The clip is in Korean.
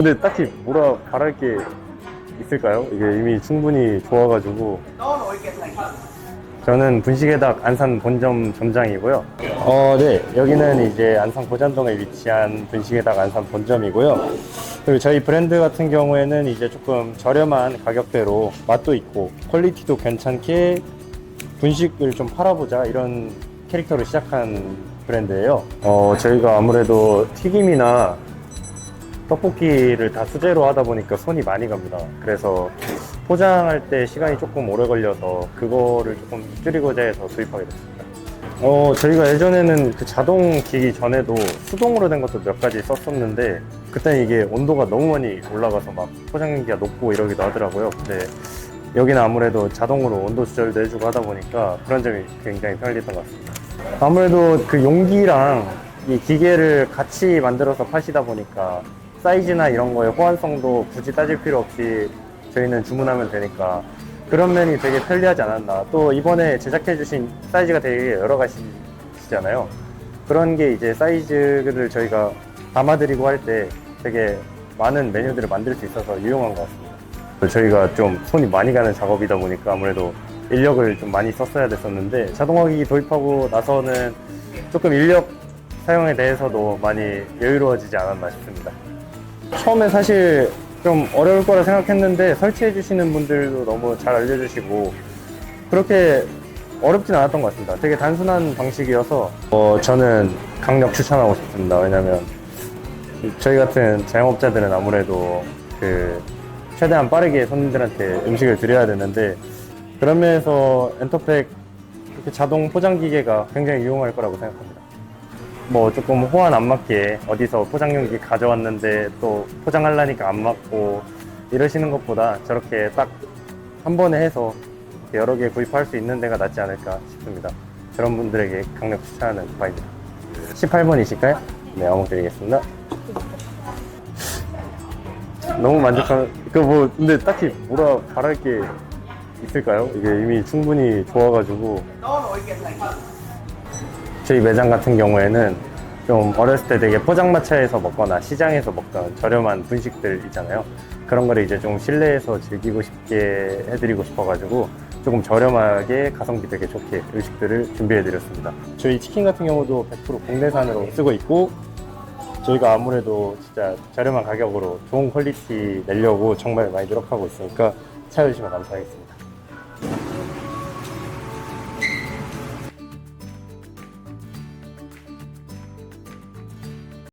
근데 딱히 뭐라 바랄 게 있을까요? 이게 이미 충분히 좋아가지고 저는 분식에닭 안산 본점 점장이고요. 어, 네. 여기는 이제 안산 고잔동에 위치한 분식에닭 안산 본점이고요. 그리고 저희 브랜드 같은 경우에는 이제 조금 저렴한 가격대로 맛도 있고 퀄리티도 괜찮게 분식을 좀 팔아보자 이런 캐릭터로 시작한 브랜드예요. 어, 저희가 아무래도 튀김이나 떡볶이를 다 수제로 하다 보니까 손이 많이 갑니다. 그래서 포장할 때 시간이 조금 오래 걸려서 그거를 조금 줄이고자 해서 도입하게 됐습니다. 어, 저희가 예전에는 그 자동 기기 전에도 수동으로 된 것도 몇 가지 썼었는데 그때 이게 온도가 너무 많이 올라가서 막 포장기가 녹고 이러기도 하더라고요. 근데 여기는 아무래도 자동으로 온도 조절도 해주고 하다 보니까 그런 점이 굉장히 편리했던 것 같습니다. 아무래도 그 용기랑 이 기계를 같이 만들어서 파시다 보니까 사이즈나 이런 거에 호환성도 굳이 따질 필요 없이 저희는 주문하면 되니까 그런 면이 되게 편리하지 않았나. 또 이번에 제작해주신 사이즈가 되게 여러 가지잖아요. 그런 게 이제 사이즈를 저희가 담아드리고 할 때 되게 많은 메뉴들을 만들 수 있어서 유용한 것 같습니다. 저희가 좀 손이 많이 가는 작업이다 보니까 아무래도 인력을 좀 많이 썼어야 됐었는데 자동화기기 도입하고 나서는 조금 인력 사용에 대해서도 많이 여유로워지지 않았나 싶습니다. 처음에 사실 좀 어려울 거라 생각했는데 설치해 주시는 분들도 너무 잘 알려주시고 그렇게 어렵진 않았던 것 같습니다. 되게 단순한 방식이어서 어, 저는 강력 추천하고 싶습니다. 왜냐면 저희 같은 자영업자들은 아무래도 그 최대한 빠르게 손님들한테 음식을 드려야 되는데 그런 면에서 엔터팩 이렇게 자동 포장 기계가 굉장히 유용할 거라고 생각합니다. 뭐 조금 호환 안 맞게 어디서 포장용기 가져왔는데 또 포장하려니까 안 맞고 이러시는 것보다 저렇게 딱 한 번에 해서 여러 개 구입할 수 있는 데가 낫지 않을까 싶습니다. 그런 분들에게 강력 추천하는 바입니다. 18번이실까요? 네, 어묵 드리겠습니다. 너무 만족한, 그 뭐, 근데 딱히 뭐라 바랄 게 있을까요? 이게 이미 충분히 좋아가지고. 저희 매장 같은 경우에는 좀 어렸을 때 되게 포장마차에서 먹거나 시장에서 먹던 저렴한 분식들 있잖아요. 그런 거를 이제 좀 실내에서 즐기고 싶게 해드리고 싶어가지고 조금 저렴하게 가성비 되게 좋게 음식들을 준비해드렸습니다. 저희 치킨 같은 경우도 100% 국내산으로 쓰고 있고 저희가 아무래도 진짜 저렴한 가격으로 좋은 퀄리티 내려고 정말 많이 노력하고 있으니까 찾아주시면 감사하겠습니다.